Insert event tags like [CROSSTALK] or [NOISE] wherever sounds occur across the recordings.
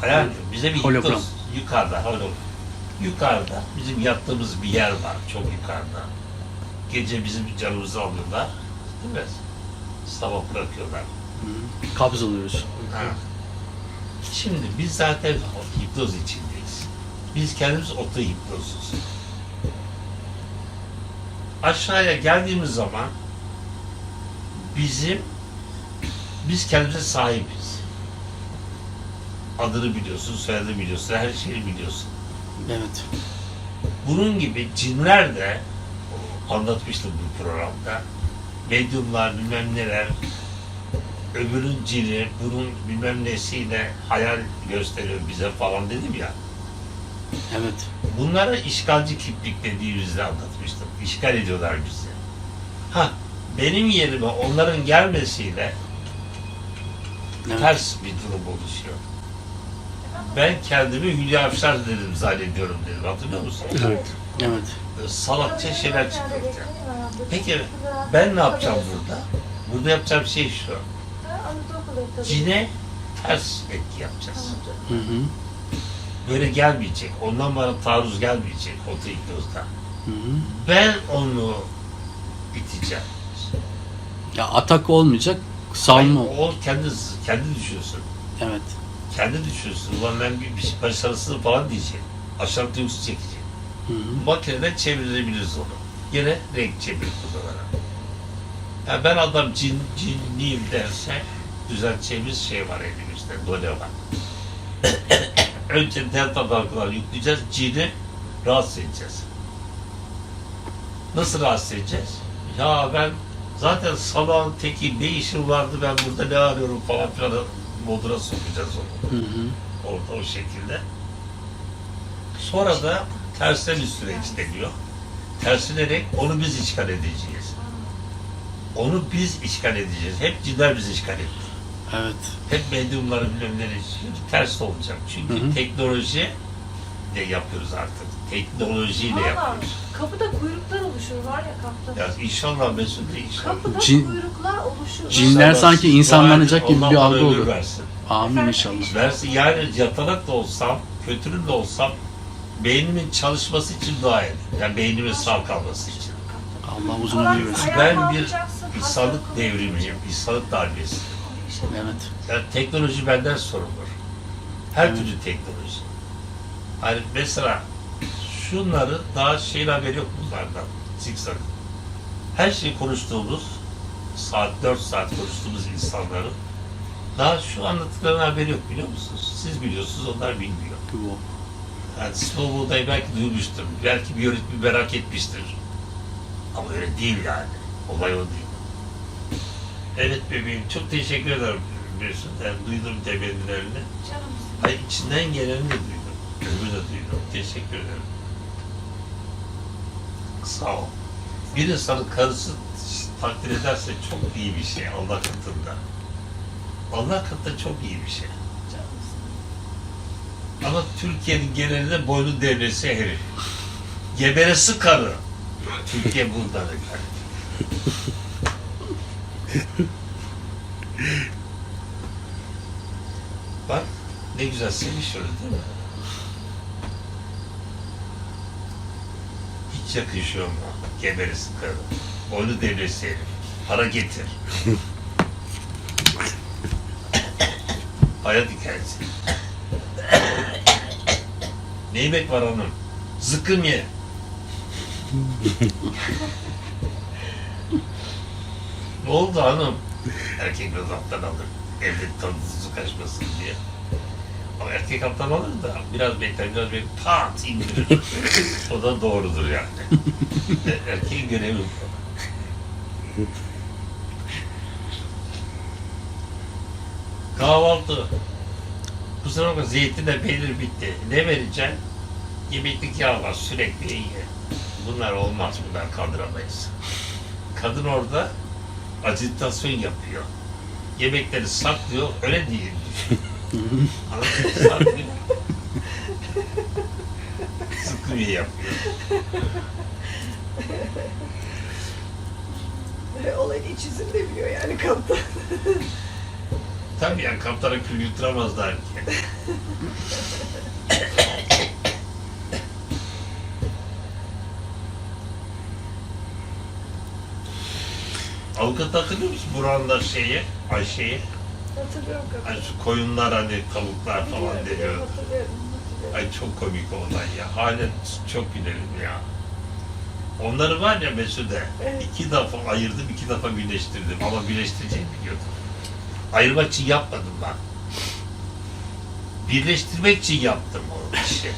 Hayal bize bir Hologram. hipnoz yukarıda hologram. Yukarıda bizim yattığımız bir yer var çok yukarıda. Gece bizim canımızı alıyorlar. Değil mi? Sabah bırakıyorlar. Kabz oluyoruz. Ha. Şimdi biz zaten hipnoz içindeyiz. Biz kendimiz oto hipnozuz. Aşağıya geldiğimiz zaman bizim biz kendimize sahibiz. Adını biliyorsun, soyadını biliyorsun, her şeyi biliyorsun. Evet. Bunun gibi cinler de anlatmıştım bu programda. Medyumlar bilmem neler öbürün cini bunun bilmem nesiyle hayal gösteriyor bize falan dedim ya. Evet. Bunlara işgalci kiplik dediğimizde anlatmıştım. İşgal ediyorlar bizi. Ha benim yerime onların gelmesiyle Evet. ters bir durum oluşuyor. Ben kendimi Hülya Avşar dedim zannediyorum dedim. Hatırlıyor musun? Evet. Evet. Salakça şeyler çıkartacağım. Peki ben ne yapacağım burada? Burada yapacağım şey şu. Cine ters etki yapacağız. Hı hı. Böyle gelmeyecek. Ondan bana taarruz gelmeyecek o hı. Ben onu biteceğim. Ya atak olmayacak. Hayır, o kendi, kendi düşüyorsun. Evet. Kendi düşüyorsun. Ulan ben bir, bir başarısızım falan diyecek. Aşağı duygusu çekecek. Makineden çevirebiliriz onu. Yine renk çevir kullanarak. Yani ben adam cin, cinliyim derse düzelteceğimiz şey var elimizde. Dole var. [COUGHS] Önce delta dalgaları yükleyeceğiz. Cini rahatsız edeceğiz. Nasıl rahatsız edeceğiz? Ya ben zaten salağın teki ne işim vardı ben burada ne arıyorum falan filan moduna sokacağız onu. Hı hı. Orada o şekilde. Sonra da tersten üstüne işleniyor. Tersinerek onu biz işgal edeceğiz. Onu biz işgal edeceğiz. Hep cinler bizi işgal etti. Evet. Hep medyumları bilmem ne şimdi ters olacak. Çünkü Hı hı. teknoloji de yapıyoruz artık. Teknolojiyle yapıyoruz. Kapıda kuyruklar oluşur var ya kapıda. Ya inşallah Mesut inşallah. Kapıda Cin- kuyruklar oluşur. Cinler sanki insanlanacak gibi bir algı olur. Versin. Amin inşallah. Versin yani yatarak da olsam, kötünün de olsam beynimin çalışması için dua edin. Yani beynimin sağ kalması için. Allah uzun ömür versin. Ben bir insanlık devrimciyim, insanlık darbesi. Evet. Yani teknoloji benden sorulur. Her Evet. türlü teknoloji. Hani mesela şunları daha şeyin haberi yok bunlardan. Zikzak. Her şeyi konuştuğumuz, saat 4 saat konuştuğumuz insanların daha şu anlattıklarının haberi yok biliyor musunuz? Siz biliyorsunuz, onlar bilmiyor. Bu. Yani Slow Buğday'ı belki duymuştur. Belki bir yönetmen merak etmiştir. Ama öyle değil yani. Olay o değil. Evet bebeğim çok teşekkür ederim biliyorsun. Yani duydum temennilerini. Ay içinden geleni de duydum. Öbürü de duydum. Teşekkür ederim. Sağ ol. Bir insanın karısı takdir ederse çok iyi bir şey Allah katında. Allah katında çok iyi bir şey. Ama Türkiye'nin genelinde boynu devresi herif. Geberesi karı. Türkiye efendim. Bak ne güzel sevişiyoruz değil mi? Hiç yakışıyor mu? Geberesi karı. Boynu devresi herif. Para getir. Hayat hikayesi. Ne yemek var hanım? Zıkkım ye. ne oldu hanım? Erkek biraz alttan alır. Evde tadı kaçmasın diye. Ama erkek alttan alır da biraz bekler, biraz bekler, pat indirir. [LAUGHS] o da doğrudur yani. E, Erkeğin görevi. Kahvaltı. Bu sefer bak zeytinle peynir bitti. Ne vereceksin? Yemeklik yağ var sürekli ye. Bunlar olmaz, bunlar kaldıramayız. Kadın orada acitasyon yapıyor. Yemekleri saklıyor, öyle değil. Anladın mı? Saklıyor. Sıkıya yapıyor. Olayın iç de biliyor yani kaptan. Tabii ya kaptana kül yutturamazlar ki. Avukat hatırlıyor musun Burhan'da şeyi, Ayşe'yi? Hatırlıyorum kapıyı. şu koyunlar hani tavuklar falan deniyor. hatırlıyorum, hatırlıyorum. Ay çok komik olay ya. Halen çok gülerim ya. Onları var ya Mesude, Evet. iki defa ayırdım, iki defa birleştirdim. Ama birleştireceğimi biliyordum. Ayırmak için yapmadım ben. Birleştirmek için yaptım o işi.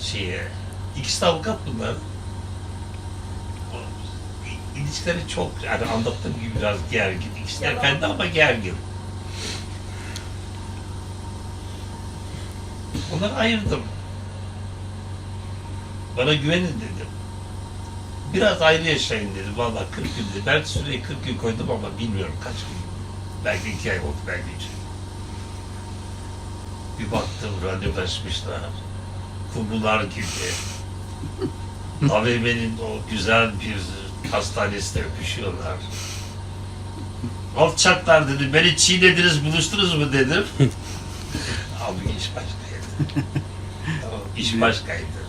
[LAUGHS] Şeye. İkisi avukat bunlar. İlişkileri çok, yani anlattığım gibi biraz gergin. İkisi de Yalan. efendi ama gergin. Onları ayırdım. Bana güvenin dedim. Biraz ayrı yaşayın dedim. Vallahi 40 gün dedim. Ben süreyi 40 gün koydum ama bilmiyorum kaç gün. Belki iki ay oldu, belki üç ay. Bir baktım randevulaşmışlar. Kumrular gibi. [LAUGHS] AVM'nin o güzel bir hastanesinde öpüşüyorlar. Alçaklar dedim. Beni çiğnediniz, buluştunuz mu dedim. [LAUGHS] Abi iş başkaydı. tamam, iş başkaydı.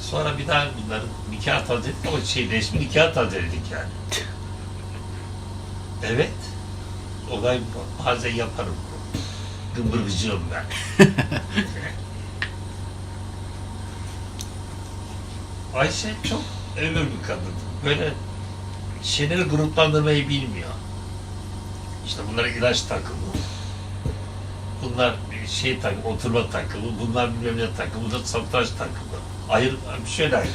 Sonra bir daha bunların nikah tazeledik ama şey resmi nikah tazeledik yani. Evet. Olay. Bazen yaparım. Gımbırgıcığım ben. [LAUGHS] Ayşe çok ömür bir kadın. Böyle şeyleri gruplandırmayı bilmiyor. İşte bunlara ilaç takımı. Bunlar şey takımı, oturma takımı, bunlar bilmem ne takımı, bunlar satranç takımı. Hayır, şöyle ayrı.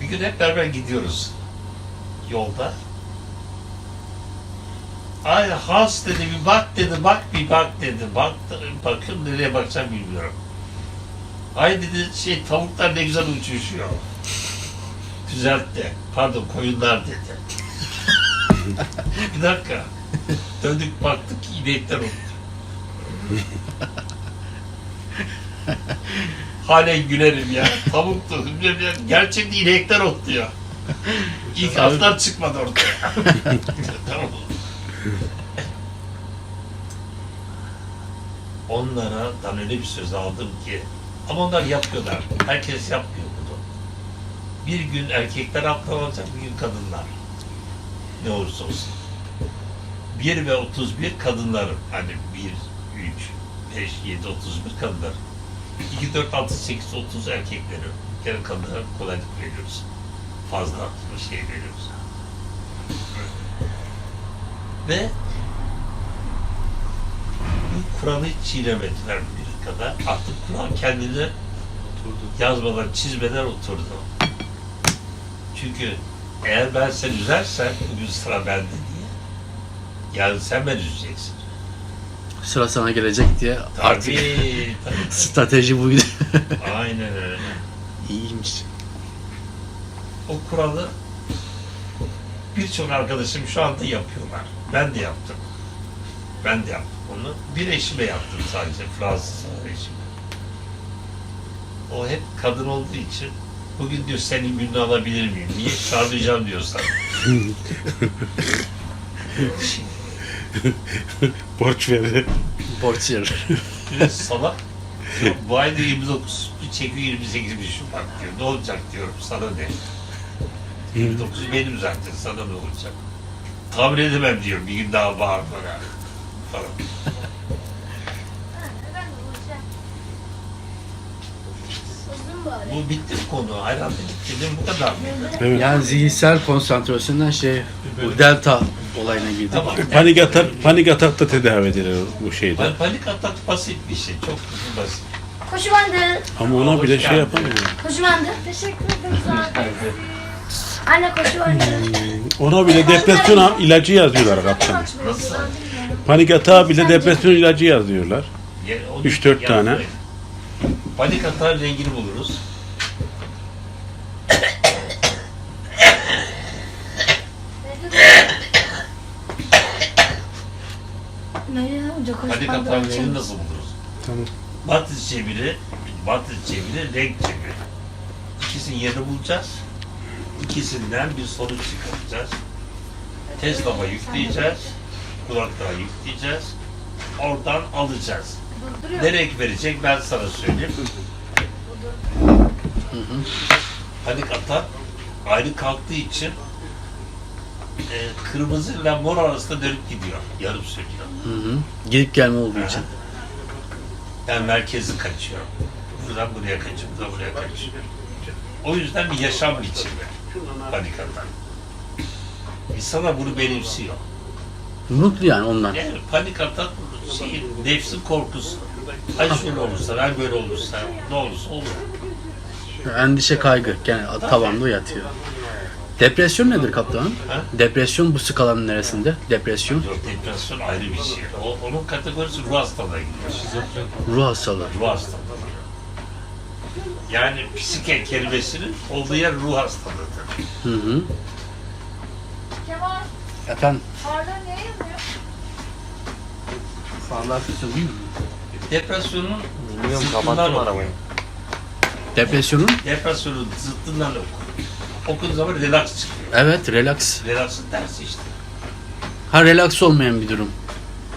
Bir gün hep beraber gidiyoruz yolda. Ay has dedi bir bak dedi bak bir bak dedi bak bakın nereye bakacağım bilmiyorum. Ay dedi şey tavuklar ne güzel uçuşuyor. Düzeltti. Pardon koyunlar dedi. [LAUGHS] bir dakika. Döndük baktık inekler oldu. Halen gülerim ya. Tavuktu. Gerçekten inekler otluyor. İlk atlar çıkmadı ortaya. [LAUGHS] tamam. Onlara dan öyle bir söz aldım ki ama onlar yapıyorlar. Herkes yapmıyor bunu. Bir gün erkekler haklı olacak, bir gün kadınlar. Ne olursa olsun. 1 ve 31 kadınların. Hani 1, 3, 5, 7, 31 kadınlar. 2, 4, 6, 8, 30 erkekleri. Gene kadınlara kolaylık veriyoruz. Fazla bir şey veriyoruz. Ve bu Kur'an'ı çiğnemediler bir kadar. Artık Kur'an kendini yazmadan, çizmeden oturdu. Çünkü eğer ben seni üzersem, bugün sıra bende diye, yarın sen beni üzeceksin. Sıra sana gelecek diye artık Tabii, [LAUGHS] tabii. strateji buydu. Aynen öyle. İyiymiş. O kuralı birçok arkadaşım şu anda yapıyorlar. Ben de yaptım. Ben de yaptım onu. Bir eşime yaptım sadece, Fransız eşime. O hep kadın olduğu için bugün diyor senin gününü alabilir miyim? Niye çağıracağım diyorsan. [LAUGHS] [LAUGHS] Borç verir. Borç verir. Salak. Bu ayda 29, bir çekiyor 28 bir Şubat diyor. Ne olacak diyorum sana ne? 29 benim zaten sana ne olacak? Tahmin edemem diyorum bir gün daha bağırmana falan. Bu bitti mi konu? Herhalde bitti değil mi? Bu kadar mı? Evet. Yani zihinsel konsantrasyondan şey bu delta olayına girdik. Tamam. Panik atak, panik atak da tedavi edilir bu şeyde. Pa- Panik atak basit bir şey. Çok basit. Koşu bandı. Ama ona bile şey yapamıyor. Koşu bandı. Teşekkür ederim zaten. Anne koşu bandı. Ona bile depresyon ilacı yazıyorlar kaptan. Nasıl? Panik atağa bile depresyon ilacı yazıyorlar. Ya- o- Üç, dört yapmayın. tane. Panik atağın rengini buluruz. Önce koşu Panik bandı. atağın rengini nasıl buluruz? Tamam. Batı cebiri, batı cebiri, renk cebiri. İkisinin yerini bulacağız. İkisinden bir sonuç çıkaracağız. Tezlama yükleyeceğiz. Kulaklığa yükleyeceğiz. oradan alacağız. Durduruyor. Ne renk verecek ben sana söyleyeyim. Panik atak ayrı kalktığı için e, kırmızı ile mor arasında dönüp gidiyor. Yarım sürüyor. Hı hı. Gidip gelme olduğu için. Yani merkezi kaçıyor. Buradan buraya kaçıyor, buradan buraya kaçıyor. O yüzden bir yaşam biçimi panik atak. İnsanlar bunu benimsiyor. Mutlu yani ondan. Yani panik atak şey, nefsin korkusu. Ay şöyle olursa, ben böyle olursa, ne olursa olur. Endişe kaygı. Yani tavanda yatıyor. Depresyon nedir kaptanım? Ha? Depresyon bu skalanın neresinde? Depresyon. Yok, depresyon ayrı bir şey. O, onun kategorisi ruh hastalığına gidiyor. Ruh hastalığı. Ruh hastalığı. Yani psike kelimesinin olduğu yer ruh hastalığıdır. Hı hı. Kemal, Efendim? Arda ne yazıyor? Sağlar değil mi? Depresyonun Bilmiyorum zıttından kapattım oku. arabayı. Depresyonun? Depresyonun zıttından oku. Okuduğun zaman relax çıkıyor. Evet, relax. Relaxın tersi işte. Ha relax olmayan bir durum.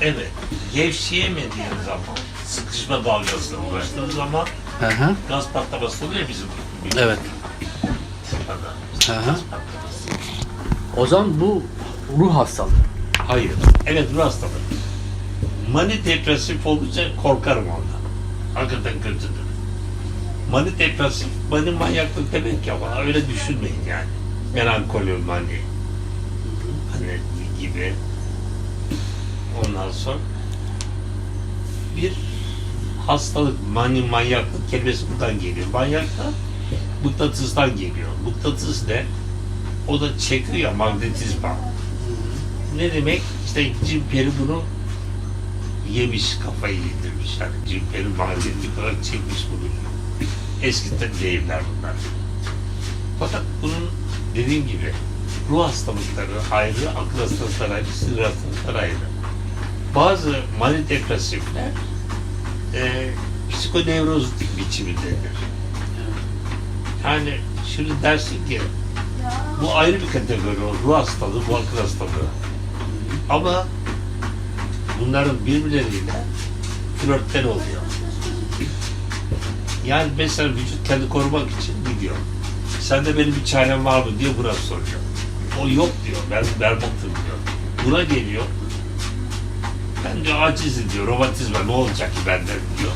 Evet. Gevşeyemediğin zaman, sıkışma dalgasına ulaştığın zaman Hı hı. gaz patlaması oluyor ya bizim. Evet. Sırada. Hı hı. O zaman bu ruh hastalığı. Hayır. Evet ruh hastalığı. Mani depresif olunca korkarım ondan. Hakikaten kötüdür. Mani depresif, mani manyaklık demek ya ama öyle düşünmeyin yani. Melankoli mani. Hani gibi. Ondan sonra bir hastalık, mani manyaklık kelimesi buradan geliyor. Manyak da mıknatıstan geliyor. Mıknatıs ne? O da çekiyor ya magnetizma. Ne demek? İşte Jim Peri bunu yemiş, kafayı yedirmiş. Yani Jim Peri magnetik olarak çekmiş bunu. Eski deyimler bunlar. Fakat bunun dediğim gibi ruh hastalıkları ayrı, akıl hastalıkları ayrı, sinir hastalıkları ayrı. Bazı mani depresifler e, psikonevroz biçimindedir. Yani şimdi dersin ki bu ayrı bir kategori, ruh hastalığı, bu akıl hastalığı. Ama bunların birbirleriyle flörtten oluyor. Yani mesela vücut kendi korumak için gidiyor. Sende benim bir çarem var mı diye buna soruyor. O yok diyor, ben berbatım diyor. Buna geliyor. Ben diyor acizim diyor, romatizma ne olacak ki benden diyor.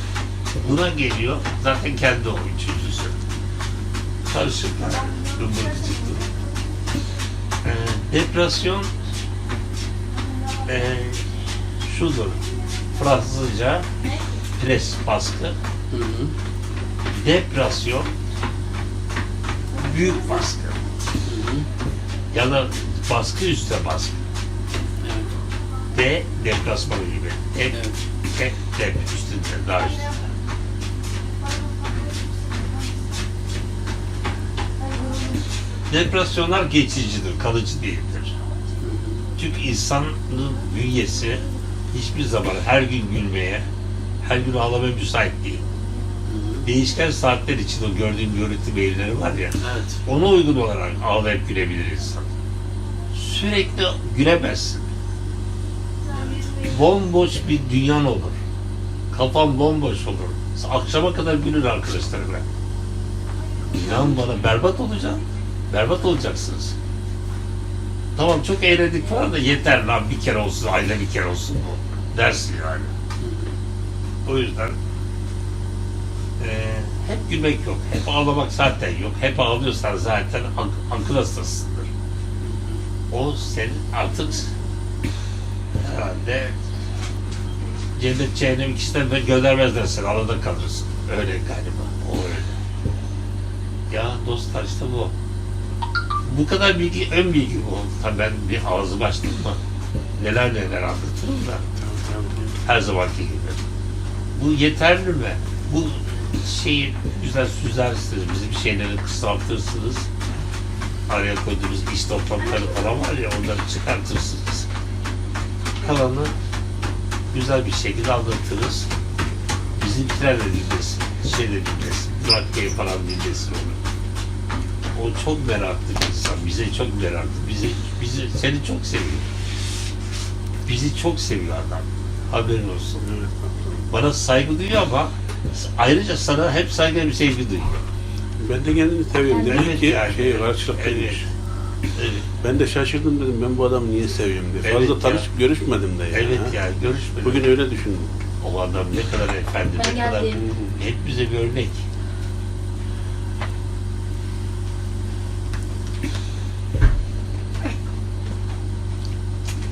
Buna geliyor, zaten kendi o üçüncüsü. Karışıklar, ımbırtıcıklı. Ee, depresyon ee, şudur. Fransızca pres baskı. Hı hı. Depresyon büyük baskı. Ya da baskı üstte baskı. De deplasmanı gibi. Dep, Evet. dep, dep üstünde daha üstünde. Depresyonlar geçicidir, kalıcı değildir. Çünkü insanın bünyesi hiçbir zaman her gün gülmeye, her gün ağlamaya müsait değil. Değişken saatler için o gördüğün görüntü mailleri var ya, Evet. ona uygun olarak ağlayıp gülebilir insan. Sürekli gülemezsin. Bomboş bir dünyan olur. Kafan bomboş olur. Akşama kadar gülür arkadaşlarına. İnan bana berbat olacaksın. Berbat olacaksınız. Tamam çok eğlendik falan da yeter lan bir kere olsun, ayda bir kere olsun bu. Dersin yani. O yüzden eee, hep gülmek yok, hep ağlamak zaten yok. Hep ağlıyorsan zaten ak- akıl hastasısındır. O senin artık herhalde cennet cehennem ikisinden de göndermezler seni, arada kalırsın. Öyle galiba, o öyle. Ya dostlar işte bu. Bu kadar bilgi, ön bilgi bu. Tabii ben bir ağzımı açtım mı neler neler anlatırım da her zamanki gibi. Bu yeterli mi? Bu şeyi güzel süzersiniz, bizim şeyleri kısaltırsınız. Araya koyduğumuz iş toplantıları falan var ya onları çıkartırsınız. Kalanı güzel bir şekilde anlatırız. Bizimkiler de dinlesin, şey de dinlesin, Burak Bey falan dinlesin onu. O çok meraklı bir insan, bize çok meraklı, bizi, bizi, seni çok seviyor. Bizi çok seviyor adam. Haberin olsun. Bana saygı duyuyor ama ayrıca sana hep saygı bir sevgi duyuyor. Ben de kendini seviyorum. Demek Evet ki yani. şey karşılıklıymış. Evet. Evet. Ben de şaşırdım dedim ben bu adamı niye seviyorum diye. Evet Fazla ya. tanışıp görüşmedim de ya. Evet yani görüşmedik. Bugün öyle düşündüm. O adam ne kadar efendi, Ben ne kadar geldim. hep bize bir örnek.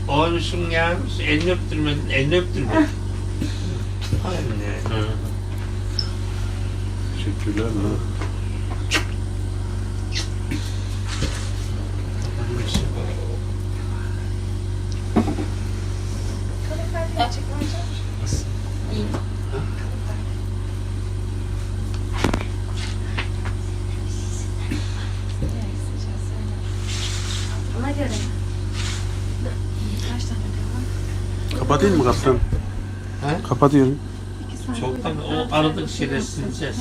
Oğluşum gelmiş, elini öptürmedin, elini öptürmedin. [LAUGHS] Anne. Teşekkürler. Ona göre. Kaç tane? Kapatayım mı kaptan? He? Kapatıyorum. Çoktan o aradık şeyleri sileceğiz.